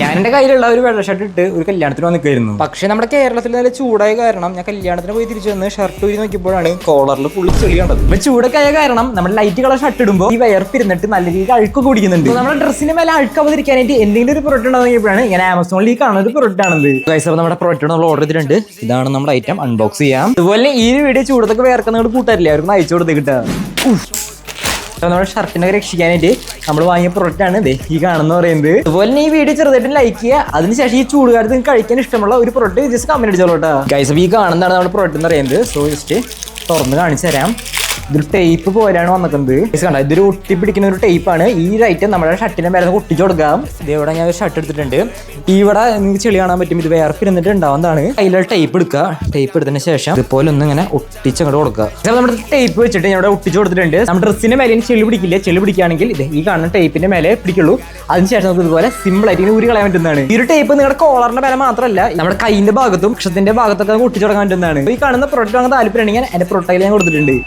ഞാൻ എന്റെ കയ്യിലുള്ള ഒരു വെള്ള ഷർട്ട് ഇട്ട് ഒരു കല്യാണത്തിന് വന്നിക്കായിരുന്നു പക്ഷെ നമ്മുടെ കേരളത്തിൽ നല്ല ചൂടായ കാരണം ഞാൻ കല്യാണത്തിന് പോയി തിരിച്ചു വന്ന് ഷർട്ട് ഊരി നോക്കിയപ്പോഴാണ് കോളറിൽ ഫുള്ള് ചെളി കണ്ടത്. ഇപ്പൊ ചൂടൊക്കെ ആയ കാരണം നമ്മൾ ലൈറ്റ് കളർ ഷർട്ട് ഇടുമ്പോൾ ഈ വയർപ്പിരുന്നിട്ട് നല്ല രീതിയിൽ അഴുക്ക് കുടിക്കുന്നുണ്ട്. നമ്മുടെ ഡ്രസ്സിന് മേലെ അഴുക്കാവാതിരിക്കാനായിട്ട് എന്തെങ്കിലും ഒരു പ്രൊഡക്റ്റ് ഉണ്ടാകുമ്പോഴാണ് ഇങ്ങനെ ആമസോണിൽ ഈ കാണുന്ന ഒരു പ്രൊഡക്റ്റ് ആണത്. ഗൈസ് നമ്മുടെ പ്രൊഡക്റ്റ് നമ്മൾ ഓർഡർ ചെയ്തിട്ടുണ്ട്. ഇതാണ് നമ്മുടെ ഐറ്റം അൺബോക്സ് ചെയ്യാം. അതുപോലെ ഈ വീഡിയോ ചൂടത്തൊക്കെ വേർക്കുന്ന കൂട്ടാറില്ല അവർക്ക് അയച്ചു കൊടുത്ത് കിട്ടുക. നമ്മുടെ ഷർട്ടിനെ രക്ഷിക്കാനായിട്ട് നമ്മൾ വാങ്ങിയ പ്രൊഡക്റ്റ് ആണ് ദേ ഈ കാണുന്ന പറയുന്നത്. അതുപോലെ തന്നെ ഈ വീഡിയോ ചെറുതായിട്ട് ലൈക്ക് ചെയ്യുക. അതിനുശേഷം ഈ ചൂടുകാലത്ത് നിങ്ങൾക്ക് കഴിക്കാൻ ഇഷ്ടമുള്ള ഒരു പ്രൊഡക്റ്റ് ജസ്റ്റ് കമന്റ് അടിച്ചോളൂ കേട്ടോ. ഗൈസ് ഈ കാണുന്നതാണ് നമ്മുടെ പ്രൊഡക്റ്റ് എന്ന് പറയുന്നത്. സോ ജസ്റ്റ് തുറന്ന് കാണിച്ചു തരാം. ഇതൊരു ടേപ്പ് പോലെയാണ് വന്നിക്കുന്നത് കണ്ട? ഇതൊരു ഒട്ടി പിടിക്കുന്ന ഒരു ടേപ്പാണ് ഈ ഐറ്റം നമ്മുടെ ഷർട്ടിനെ മേലെ ഒട്ടിച്ചു കൊടുക്കാം. ഇവിടെ ഞാൻ ഷർട്ട് എടുത്തിട്ടുണ്ട്. ഇവിടെ നിങ്ങൾക്ക് ചെളി കാണാൻ പറ്റും. ഇത് വേർപ്പിരുന്നിട്ട് ഉണ്ടാവുന്നതാണ് കയ്യിലുള്ള ടേപ്പ് എടുക്കുക. ടേപ്പ് എടുത്തതിന് ശേഷം ഇതുപോലെ ഒന്ന് ഇങ്ങനെ ഒട്ടിച്ച് അങ്ങോട്ട് കൊടുക്കുക. നമ്മുടെ ടേപ്പ് വെച്ചിട്ട് ഞാൻ ഇവിടെ ഒട്ടിച്ചു കൊടുത്തിട്ടുണ്ട്. നമ്മുടെ ഡ്രസ്സിന് മേലെ ചെളി പിടിക്കില്ല. ചെളി പിടിക്കുകയാണെങ്കിൽ ഇത് ഈ കാണുന്ന ടേപ്പിന്റെ മേലെ പിടിക്കുള്ളൂ. അതിനുശേഷം നമുക്ക് ഇതുപോലെ സിമ്പിൾ ആയിട്ട് ഊരി കളയാൻ പറ്റുന്നതാണ്. ഈ ഒരു ടേപ്പ് നിങ്ങളുടെ കോളറിന്റെ മേലെ മാത്രമല്ല നമ്മുടെ കൈയിന്റെ ഭാഗത്തും വൃക്ഷത്തിന്റെ ഭാഗത്തൊക്കെ ഒട്ടിച്ചു കൊടുക്കാൻ പറ്റുന്നതാണ്. ഈ കാണുന്ന പ്രൊഡക്റ്റ് വാങ്ങാൻ താല്പര്യമുണ്ടെങ്കിൽ എന്റെ പ്രൊഡക്റ്റ് ഞാൻ കൊടുത്തിട്ടുണ്ട്.